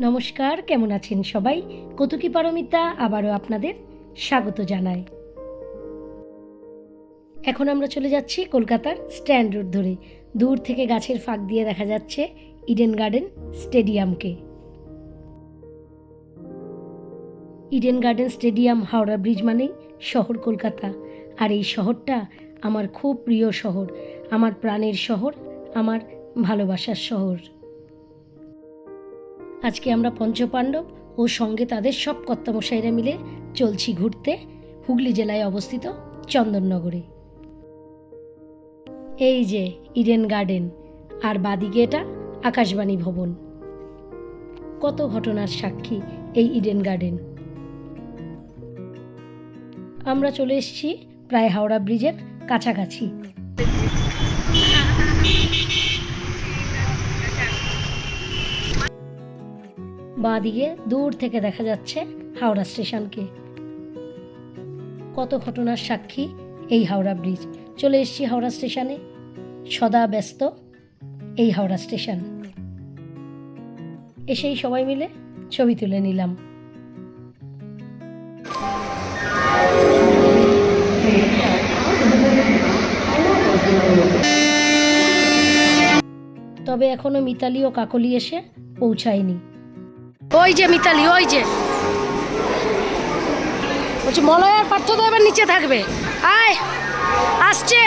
নমস্কার, কেমন আছেন সবাই? কতুকি পারমিতা আবারও আপনাদের স্বাগত জানাই। এখন আমরা চলে যাচ্ছি কলকাতার স্ট্যান্ড রোড ধরে। দূর থেকে গাছের ফাঁক দিয়ে দেখা যাচ্ছে ইডেন গার্ডেন স্টেডিয়ামকে। Eden garden stadium, Howrah bridge মানেই শহর কলকাতা। আর এই শহরটা আমার খুব প্রিয় শহর। আমার প্রাণের শহর, আমার ভালোবাসার শহর। আজকে আমরা পঞ্চপাণ্ডব ও সঙ্গে তাদের সব কর্তামশাইরা মিলে চলছি ঘুরতে, হুগলি জেলায় অবস্থিত চন্দননগরে। এই যে ইডেন গার্ডেন, আর বাদিকে এটা আকাশবাণী ভবন। কত ঘটনার সাক্ষী এই ইডেন গার্ডেন। আমরা চলে এসেছি প্রায় হাওড়া ব্রিজের কাছাকাছি। বাঁদিকে দূর থেকে দেখা যাচ্ছে হাওড়া স্টেশনকে। কত ঘটনার সাক্ষী এই হাওড়া ব্রিজ? চলে এসেছি হাওড়া স্টেশনে। সদা ব্যস্ত এই হাওড়া স্টেশন। এসেই সবাই মিলে ছবি তুলে নিলাম। তবে এখনও মিতালি ও কাকলি এসে পৌঁছায়নি। ওই যে মিতালি, ওই যে। বলছি মলয় আর পার্থ তো এবার নিচে থাকবে। আয়, আসছে।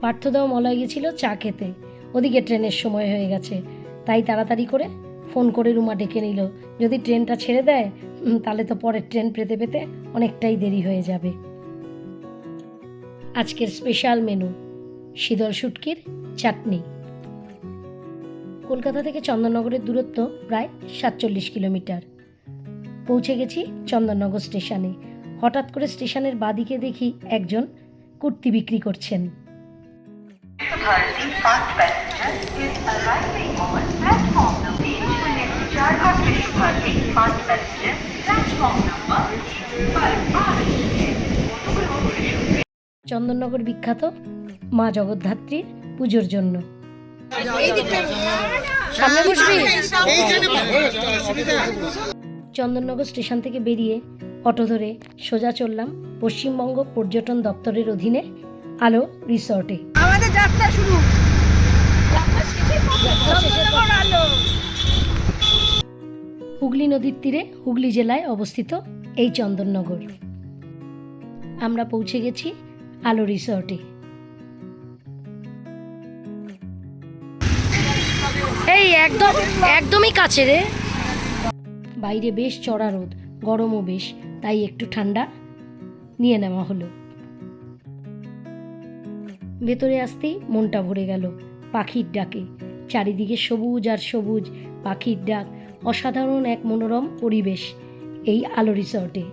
পার্থদাও মলয় গেছিল চা খেতে। ওদিকে ট্রেনের সময় হয়ে গেছে। তাই তাড়াতাড়ি করে ফোন করে রুমা ডেকে নিল। যদি ট্রেনটা ছেড়ে দেয় তাহলে তো পরের ট্রেন পেতে পেতে অনেকটাই দেরি হয়ে যাবে। আজকের স্পেশাল মেনু শীতল শুটকির চাটনি। কলকাতা থেকে চন্দননগরের দূরত্ব প্রায় সাতচল্লিশ কিলোমিটার। পৌঁছে গেছি চন্দননগর স্টেশনে। হঠাৎ করে স্টেশনের বাদিকে দেখি একজন কুর্তি বিক্রি করছেন। চন্দননগর বিখ্যাত মা জগদ্ধাত্রীর পুজোর জন্য। সামনে বসবি চন্দননগর স্টেশন থেকে বেরিয়ে অটো ধরে সোজা চললাম পশ্চিমবঙ্গ পর্যটন দপ্তরের অধীনে আলো রিসর্টে। আমাদের যাত্রা শুরু। হুগলি নদীর তীরে হুগলি জেলায় অবস্থিত এই চন্দননগর। আমরা পৌঁছে গেছি আলো রিসর্টে। একদম, একদমই কাছে রে। বাইরে বেশ চড়া রোদ, গরমও বেশ, তাই একটু ঠান্ডা নিয়ে নেওয়া হলো। ভেতরে আসতেই মনটা ভরে গেল পাখির ডাকে। চারিদিকে সবুজ আর সবুজ পাখির ডাক, অসাধারণ এক মনোরম পরিবেশ এই আলো রিসর্টে।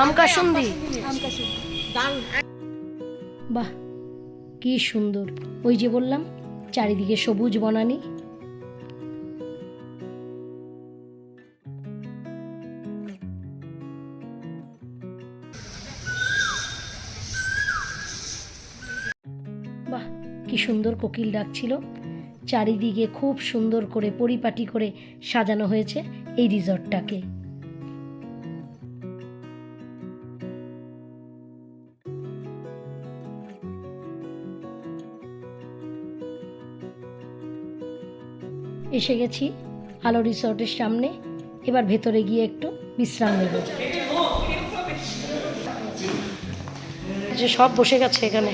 আম কাসুন্দি বাহ কি সুন্দর। ওই যে বললাম চারিদিকে সবুজ বনানি। বাহ কি সুন্দর কোকিল ডাকছিল। চারিদিকে খুব সুন্দর করে পরিপাটি করে সাজানো হয়েছে এই রিসর্টটাকে। এসে গেছি আলো রিসর্টের সামনে। এবার ভেতরে গিয়ে একটু বিশ্রাম নেব। যে সব বসে গেছে এখানে।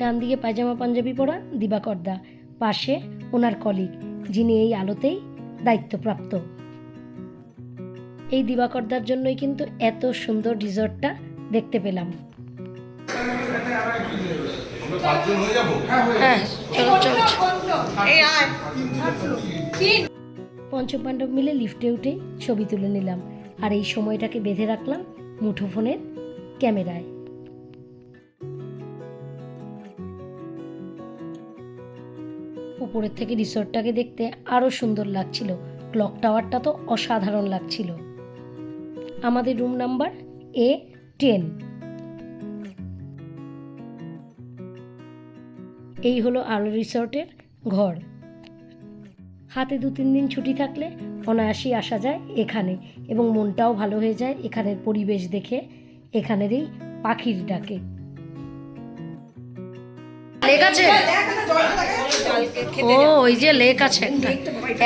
ডান দিকে পায়জামা পাঞ্জাবি পরা দিবাকরদা পাশে ওনার কলিগ যিনি এই আলোতেই দায়িত্বপ্রাপ্ত। এই দিবাকরদার জন্যই কিন্তু এত সুন্দর রিসর্টটা দেখতে পেলাম। হ্যাঁ চলো চলো এই পঞ্চপাণ্ডব মিলে লিফটে উঠে ছবি তুলে নিলাম। আর এই সময়টাকে বেঁধে রাখলাম মুঠোফোনের ক্যামেরায়। উপরের থেকে রিসর্টটাকে দেখতে আরও সুন্দর লাগছিল। ক্লক টাওয়ারটা তো অসাধারণ লাগছিল। আমাদের রুম নাম্বার এ টেন। এই হলো আলো রিসর্টের ঘর। হাতে দু তিন দিন ছুটি থাকলে অনায়াসই আসা যায় এখানে এবং মনটাও ভালো হয়ে যায় এখানের পরিবেশ দেখে, এখানেরই পাখির ডাকে। লেক আছে? ও, ওই যে লেক আছে একটা।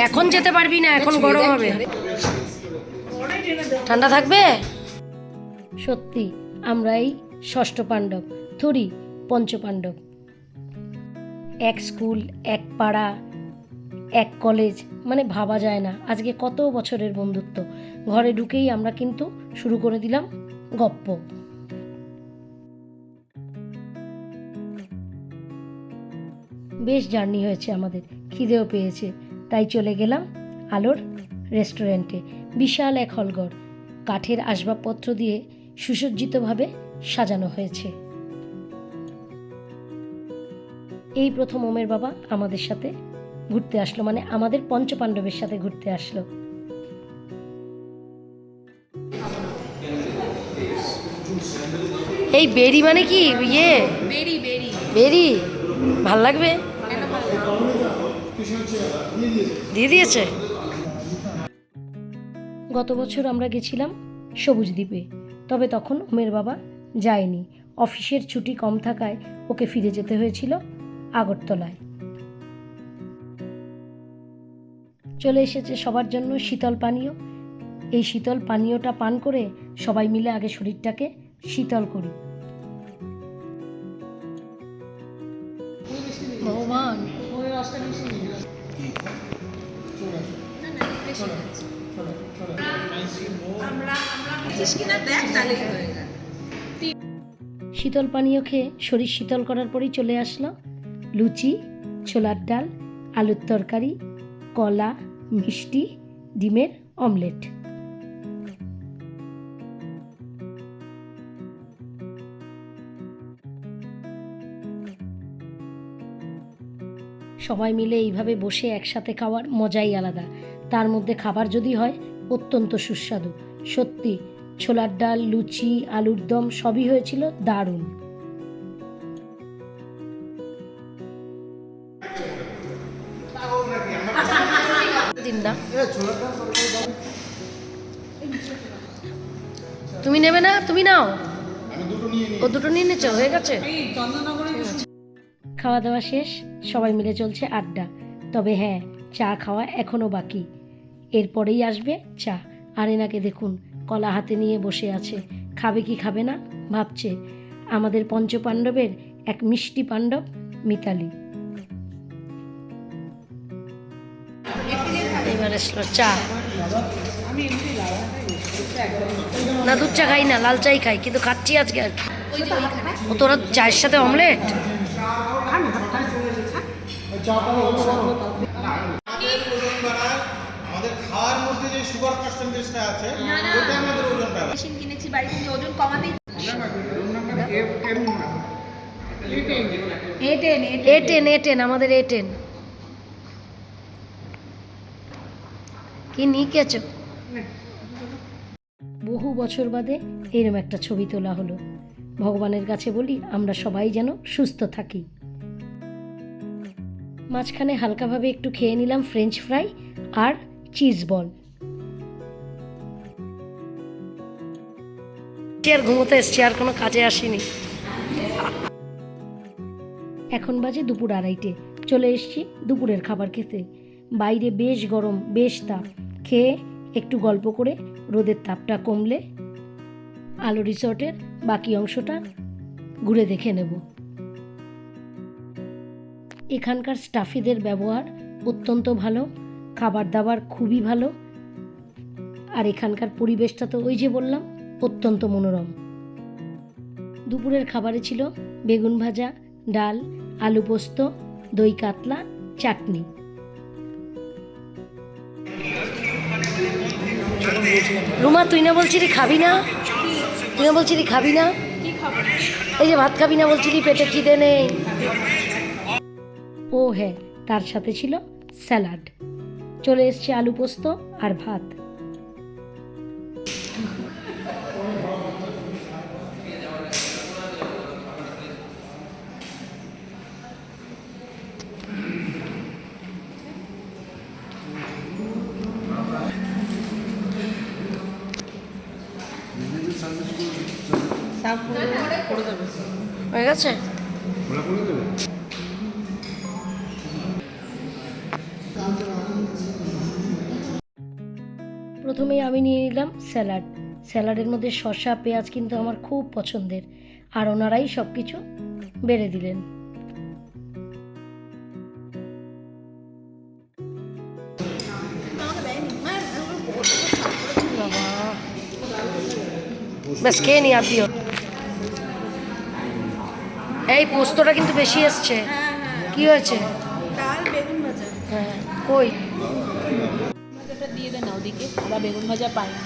এখন যেতে পারবি না, এখন গরম হবে। ঠান্ডা থাকবে? সত্যি আমরা এই ষষ্ঠ পাণ্ডব, থুরি পঞ্চপাণ্ডব। এক স্কুল, এক পাড়া, এক কলেজ মানে ভাবা যায় না। আজকে কত বছরের বন্ধুত্ব। ঘরে ঢুকেই আমরা কিন্তু শুরু করে দিলাম গপ্প। বেশ জার্নি হয়েছে আমাদের। খিদেও পেয়েছে। তাই চলে গেলাম আলোর রেস্টুরেন্টে। বিশাল এক হলঘর। কাঠের আসবাবপত্র দিয়ে সুসজ্জিতভাবে সাজানো হয়েছে। এই প্রথম ওমের বাবা আমাদের সাথে ঘুরতে আসলো মানে আমাদের পঞ্চপাণ্ডবের সাথে ঘুরতে আসলো। এই বেরি মানে কি? ইয়ে? বেরি বেরি। বেরি? ভালো লাগবে? দিয়ে দিয়েছে? গত বছর আমরা গেছিলাম সবুজ দ্বীপে, তবে তখন ওমের বাবা যায়নি। অফিসের ছুটি কম থাকায় ওকে ফিরে যেতে হয়েছিল আগরতলায়। চলে এসেছে সবার জন্য শীতল পানীয়। এই শীতল পানীয়টা পান করে সবাই মিলে আগে শরীরটাকে শীতল করি। কিনা দেখ তাহলে হয়ে যায় শীতল পানীয় খেয়ে শরীর শীতল করার পরেই চলে আসলো লুচি ছোলার ডাল আলুর তরকারি কলা মিষ্টি ডিমের অমলেট। সবাই মিলে এইভাবে বসে একসাথে খাওয়ার মজাই আলাদা। তার মধ্যে খাবার যদি হয় অত্যন্ত সুস্বাদু। সত্যি ছোলার ডাল লুচি আলুর দম সবই হয়েছিল দারুণ। তুমি নেবে না? তুমি নাও। ও দুটো নিয়ে নিচ্ছ হয়ে গেছে? খাওয়া দাওয়া শেষ সবাই মিলে চলছে আড্ডা। তবে হ্যাঁ চা খাওয়া এখনও বাকি। এরপরেই আসবে চা। আর এনাকে দেখুন কলা হাতে নিয়ে বসে আছে। খাবে কি খাবে না? ভাবছে। আমাদের পঞ্চপাণ্ডবের এক মিষ্টি পাণ্ডব মিতালি। এবার আসলো চা। না দুধ চা খাই না লাল চাই খাই কিন্তু খাচ্ছি আজকে আর কি। ও তোরা চায়ের সাথে অমলেট? খাওয়ার মধ্যে যে সুগার পার্সেন্টেজটা আছে ওটা আমাদের ওজন মেশিন কিনেছি বাড়িতে নিয়ে ওজন কমাতেই এ টেন এ টেন আমাদের এ টেন কি বহু বছর বাদে এরম একটা ছবি তোলা হলো। ভগবানের কাছে বলি আমরা সবাই যেন সুস্থ থাকি। মাঝখানে হালকাভাবে একটু খেয়ে নিলাম ফ্রেঞ্চ ফ্রাই আর চিজ বল। আর ঘুমোতে এসছি আর কোনো কাজে আসিনি। এখন বাজে দুপুর আড়াইটে চলে এসেছি দুপুরের খাবার খেতে। বাইরে বেশ গরম বেশ তাপ। খেয়ে একটু গল্প করে রোদের তাপটা কমলে আলো রিসর্টের বাকি অংশটা ঘুরে দেখে নেব। এখানকার স্টাফিদের ব্যবহার অত্যন্ত ভালো। খাবার দাবার খুবই ভালো। আর এখানকার পরিবেশটা তো ওই যে বললাম, অত্যন্ত মনোরম। দুপুরের খাবারে ছিল বেগুন ভাজা, ডাল, আলু পোস্ত, দই কাতলা, চাটনি। রুমা, তুই না বলছিলি খাবি না? তুই না বলছিলি খাবি না? এই যে ভাত খাবি না বলছিলি, পেটে খিদে নেই। ও হ্যাঁ তার সাথে ছিল স্যালাড। চলে এসছে আলু পোস্ত আর ভাত। হয়ে গেছে? স্যালাড। স্যালাডের মধ্যে শসা, পেঁয়াজ কিন্তু আমার খুব পছন্দের। আর ওনারাই সব কিছু বেড়ে দিলেন। ব্যাস, খেয়ে নি আপনিও এই পোস্তটা কিন্তু বেশি এসছে। কি হয়েছে? হ্যাঁ কই? দিয়ে দেন ওদিকে। বেগুন ভাজা পায় না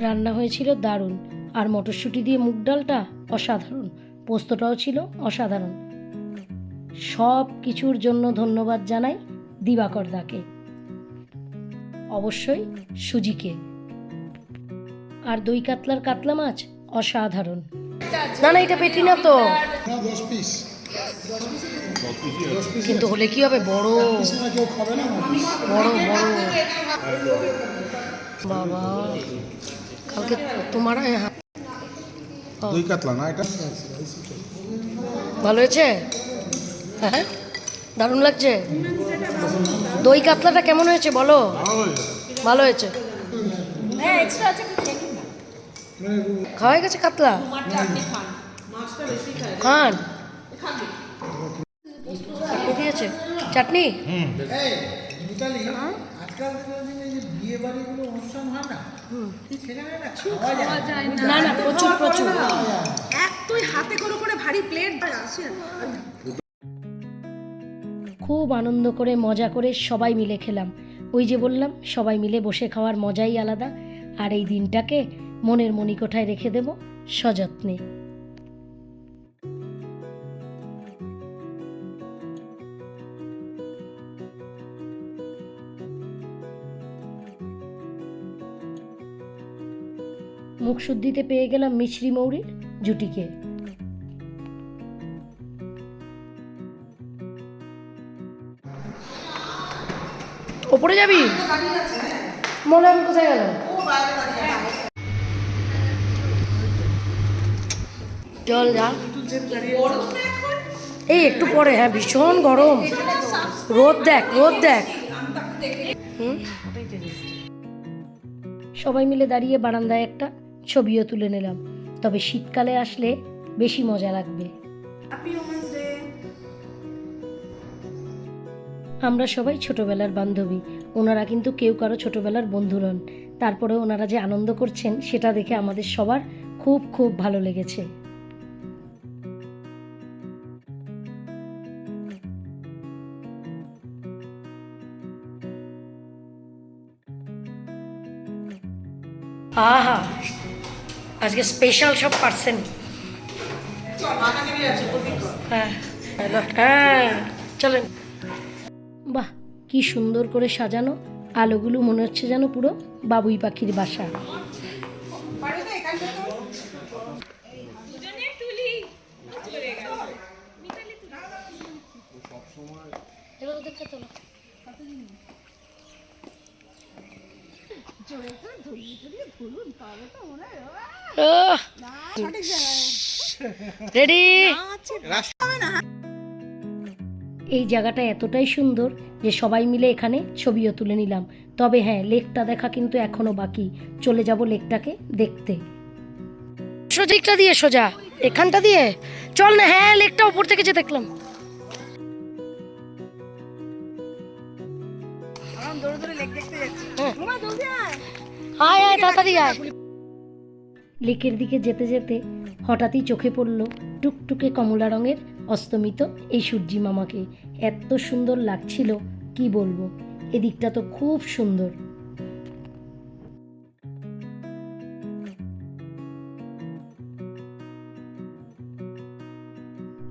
রান্না হয়েছিল দারুণ। আর মটরশুঁটি দিয়ে মুগ ডালটা অসাধারণ। পোস্তটাও ছিল অসাধারণ। সব কিছুর জন্য ধন্যবাদ জানাই দিবাকর দাকে। অবশ্যই সুজিকে। আর দই কাতলার কাতলা মাছ অসাধারণ। না না, এটা পেটি না তো। কিন্তু হলে কি হবে? বড়। বড় বড়। বাবা। কালকে তোমার হ্যাঁ। দুই কাতলা না এটা? ভালো হয়েছে? হ্যাঁ দারুণ লাগছে? দই কাতলাটা কেমন হয়েছে বলো? ভালো হয়েছে। হ্যাঁ এক্সট্রা আছে একটু খেয়ে নিন না খাওয়া গেছে কাতলা? খান। চাটনি দিয়েছে? চাটনি? মিতালি অনুষ্ঠান হয় না? সেখানে না? খাওয়া যায় না। না। প্রচুর প্রচুর। এক তুই হাতে করে করে ভারী প্লেট আসে খুব আনন্দ করে মজা করে সবাই মিলে খেলাম। ওই যে বললাম সবাই মিলে বসে খাওয়ার মজাই আলাদা। আর এই দিনটাকে মনের মণিকোঠায় রেখে দেব সযত্নে। শুদ্ধিতে পেয়ে গেলাম মিছরি মৌরির জুটিকে। ওপরে যাবি? মনে আমি কোথায় গেল চল যা। এই একটু পরে হ্যাঁ ভীষণ গরম। রোদ দেখ রোদ দেখ। হুম? সবাই মিলে দাঁড়িয়ে বারান্দায় একটা ছবিও তুলে নিলাম। তবে শীতকালে আসলে বেশি মজা লাগবে। আমরা সবাই ছোটবেলার বান্ধবী। ওনারা কিন্তু কেউ কারও ছোটবেলার বন্ধু নন। তারপরে ওনারা যে আনন্দ করছেন সেটা দেখে আমাদের সবার খুব খুব ভালো লেগেছে। আহা! আজকে স্পেশাল সব পার্সেন হ্যাঁ। হ্যাঁ চলেন। বাহ, কি সুন্দর করে সাজানো। আলোগুলো মনে হচ্ছে যেন পুরো বাবুই পাখির বাসা। রেডি এই জায়গাটা এতটাই সুন্দর যে সবাই মিলে এখানে ছবিও তুলে নিলাম। তবে হ্যাঁ লেকটা দেখা কিন্তু এখনও বাকি। চলে যাব লেকটাকে দেখতে। সোজা দিয়ে সোজা। এখানটা দিয়ে? চল না হ্যাঁ লেকটা উপর থেকে যে দেখলাম। আয় আয়, তাড়াতাড়ি আয়। লেকের দিকে যেতে যেতে হঠাৎই চোখে পড়ল টুকটুকে কমলা রঙের অস্তমিত এই সূর্যি মামাকে। এত সুন্দর লাগছিল, কি বলব? এদিকটা তো খুব সুন্দর।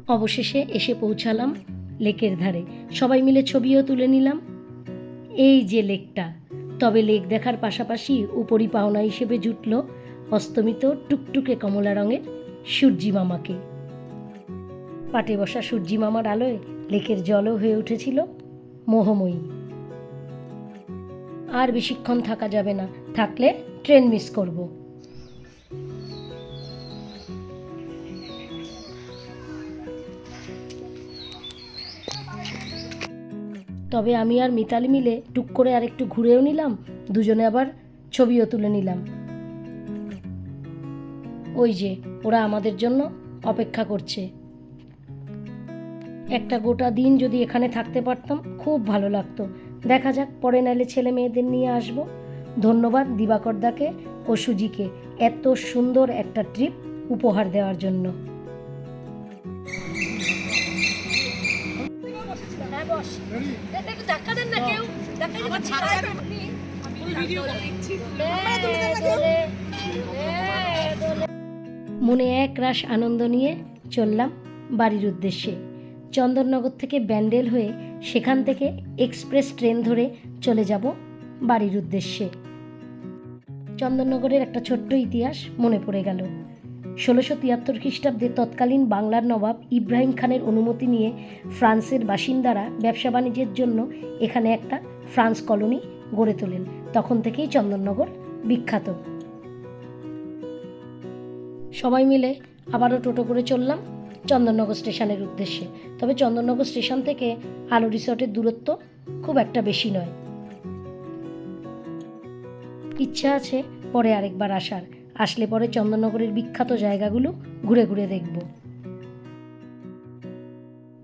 অবশেষে এসে পৌঁছালাম লেকের ধারে। সবাই মিলে ছবিও তুলে নিলাম। এই যে লেকটা তবে লেক দেখার পাশাপাশি উপরি পাওনা হিসেবে জুটল অস্তমিত টুকটুকে কমলা রঙের সূর্যি মামাকে। পাটে বসা সূর্যি মামার আলোয় লেকের জলও হয়ে উঠেছিল মোহময়ী। আর বেশিক্ষণ থাকা যাবে না, থাকলে ট্রেন মিস করব। তবে আমি আর মিতালি মিলে টুক করে আর একটু ঘুরেও নিলাম, দুজনে আবার ছবিও তুলে নিলাম। ওই যে, ওরা আমাদের জন্য অপেক্ষা করছে। একটা গোটা দিন যদি এখানে থাকতে পারতাম, খুব ভালো লাগতো। দেখা যাক, পরে নাইলে ছেলে মেয়েদের নিয়ে আসব। ধন্যবাদ দিবাকরদাকে ও সুজিকে এত সুন্দর একটা ট্রিপ উপহার দেওয়ার জন্য। মনে এক রাশ আনন্দ নিয়ে চললাম বাড়ির উদ্দেশ্যে। চন্দননগর থেকে ব্যান্ডেল হয়ে সেখান থেকে এক্সপ্রেস ট্রেন ধরে চলে যাব বাড়ির উদ্দেশ্যে। চন্দননগরের একটা ছোট্ট ইতিহাস মনে পড়ে গেল। ষোলোশো তিয়াত্তর খ্রিস্টাব্দে তৎকালীন বাংলার নবাব ইব্রাহিম খানের অনুমতি নিয়ে ফ্রান্সের বাসিন্দারা ব্যবসা বাণিজ্যের জন্য এখানে একটা ফ্রান্স কলোনি গড়ে তোলেন। তখন থেকেই চন্দননগর বিখ্যাত। সবাই মিলে আবারও টোটো করে চললাম চন্দননগর স্টেশনের উদ্দেশ্যে। তবে চন্দননগর স্টেশন থেকে আলো রিসর্টের দূরত্ব খুব একটা বেশি নয়। ইচ্ছা আছে পরে আরেকবার আসার। আসলে পরে চন্দননগরের বিখ্যাত জায়গাগুলো ঘুরে ঘুরে দেখব।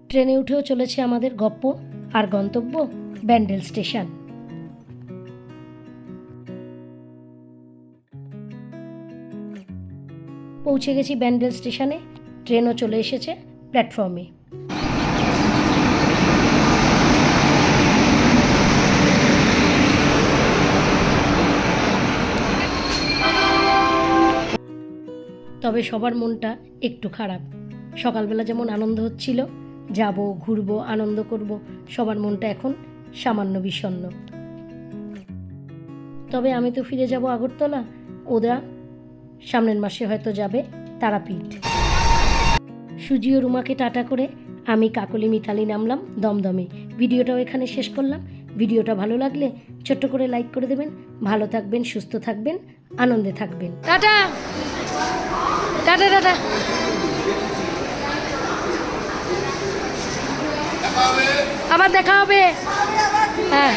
ট্রেনে উঠেও চলেছে আমাদের গপ্প আর গন্তব্য ব্যান্ডেল স্টেশন। পৌঁছে গেছি ব্যান্ডেল স্টেশনে, ট্রেনও চলে এসেছে প্ল্যাটফর্মে। তবে সবার মনটা একটু খারাপ। সকালবেলা যেমন আনন্দ হচ্ছিল, যাব, ঘুরবো, আনন্দ করব, সবার মনটা এখন সামান্য বিষণ্ণ। তবে আমি তো ফিরে যাব আগরতলা ওরা সামনের মাসে হয়তো যাবে তারাপীঠ। সুজি ও রুমাকে টাটা করে আমি কাকলি মিতালি নামলাম দমদমে। ভিডিওটাও এখানে শেষ করলাম। ভিডিওটা ভালো লাগলে ছোট্ট করে লাইক করে দেবেন। ভালো থাকবেন, সুস্থ থাকবেন, আনন্দে থাকবেন। টাটা! টাটা টাটা আবার দেখা হবে। হ্যাঁ।